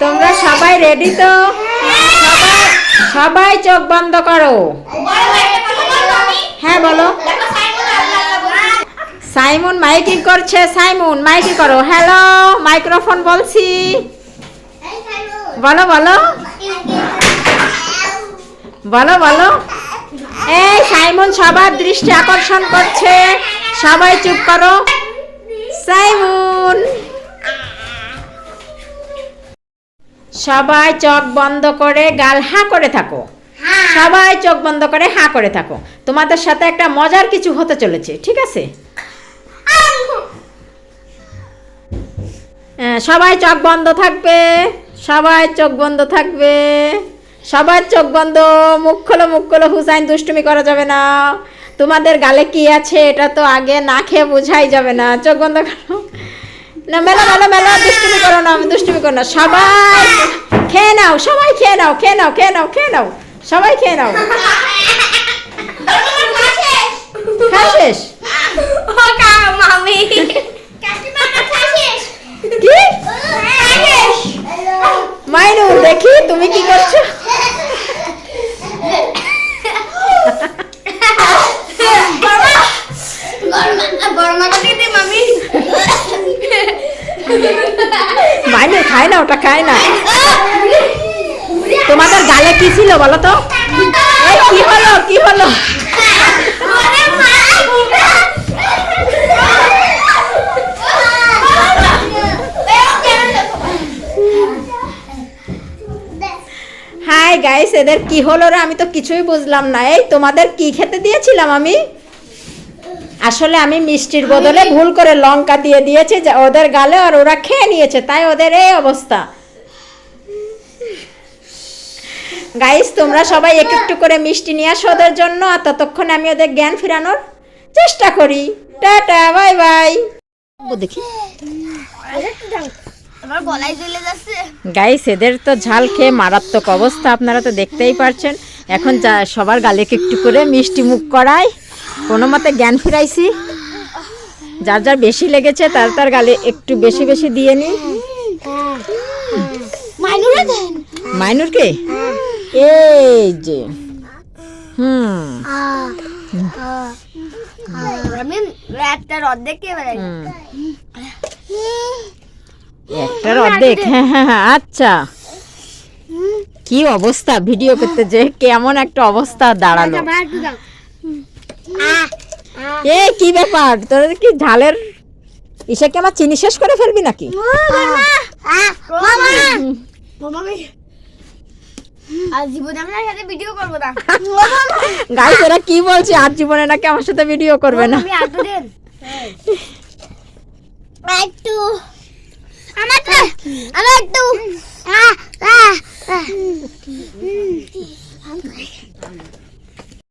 তোমরা সবাই রেডি তো? সবাই চোখ বন্ধ করো। হ্যাঁ বলো। সাইমন মাইকিং করছে, সাইমন মাইকিং করো। হ্যালো মাইক্রোফোন বলছি। বলো বলো। বলো বলো। এই সাইমন সবার দৃষ্টি আকর্ষণ করছে। সবাই চুপ করো। সাইমন। সবাই চোখ বন্ধ করে গাল হাঁ করে থাকো। সবাই চোখ বন্ধ করে হাঁ করে থাকো। তোমাদের সাথে একটা মজার কিছু হতে চলেছে ঠিক আছে? হ্যাঁ, সবাই চোখ বন্ধ থাকবে সবাই চোখ বন্ধ থাকবে সবার চোখ বন্ধ মুখ খোলো মুখ খোলো হুসাইন দুষ্টুমি করা যাবে না। তোমাদের গালে কি আছে এটা তো আগে না খেয়ে বোঝাই যাবে না। চোখ বন্ধ করো। না মেলো মেলো মেলো দুষ্টুমি করো না দুষ্টুমি করো না। সবাই খেয়ে নাও সবাই খেয়ে নাও খেয়ে নাও খেয়ে নাও খেয়ে নাও। সবাই খেয়ে নাও। খাওয়া শেষ। মামি। কি? মাইনু দেখি তুমি কি করছ? মাইনু খায় না, ওটা খায় না। তোমাদের গালে কি ছিল বলো তো? কি হলো কি হলো? হাই গাইস এদের কি হলো রে? আমি তো কিছুই বুঝলাম না। এই, তোমাদের কি খেতে দিয়েছিলাম আমি? আসলে আমি মিষ্টির বদলে ভুল করে লঙ্কা দিয়ে দিয়েছি যে ওদের গালে আর ওরা খেয়ে নিয়েছে তাই ওদের এই অবস্থা। গাইস তোমরা সবাই এক একটু করে মিষ্টি নিয়ে আসো ওদের জন্য আর ততক্ষণে আমি ওদের জ্ঞান ফেরানোর চেষ্টা করি। Tata bye bye. দেখি। গাইস এদের তো ঝাল খেয়ে মারাত্মক অবস্থা আপনারা তো দেখতেই পারছেন। এখন যা সবার গালে একটু করে মিষ্টি মুখ করাই কোনো মতে জ্ঞান ফিরাইছি। যার যার বেশি লেগেছে তার তার গালে একটু বেশি বেশি দিয়ে নি। মাইনুরকে? এই যে। হুম। আমি অর্ধেক হুম। একটার অর্ধেক হ্যাঁ হ্যাঁ হ্যাঁ আচ্ছা। কি অবস্থা? ভিডিও করতে যে কেমন একটা অবস্থা দাঁড়াল। দাও। এ কি ব্যাপার? তোর কি ঝালের ইসে কি আমার চিনি শেষ করে ফেলবি নাকি? আর জীবনে আপনার সাথে ভিডিও করব না। গাইস এরা কি বলছে? আর জীবনে নাকি আমার সাথে ভিডিও করবে না? একটু আমার একটু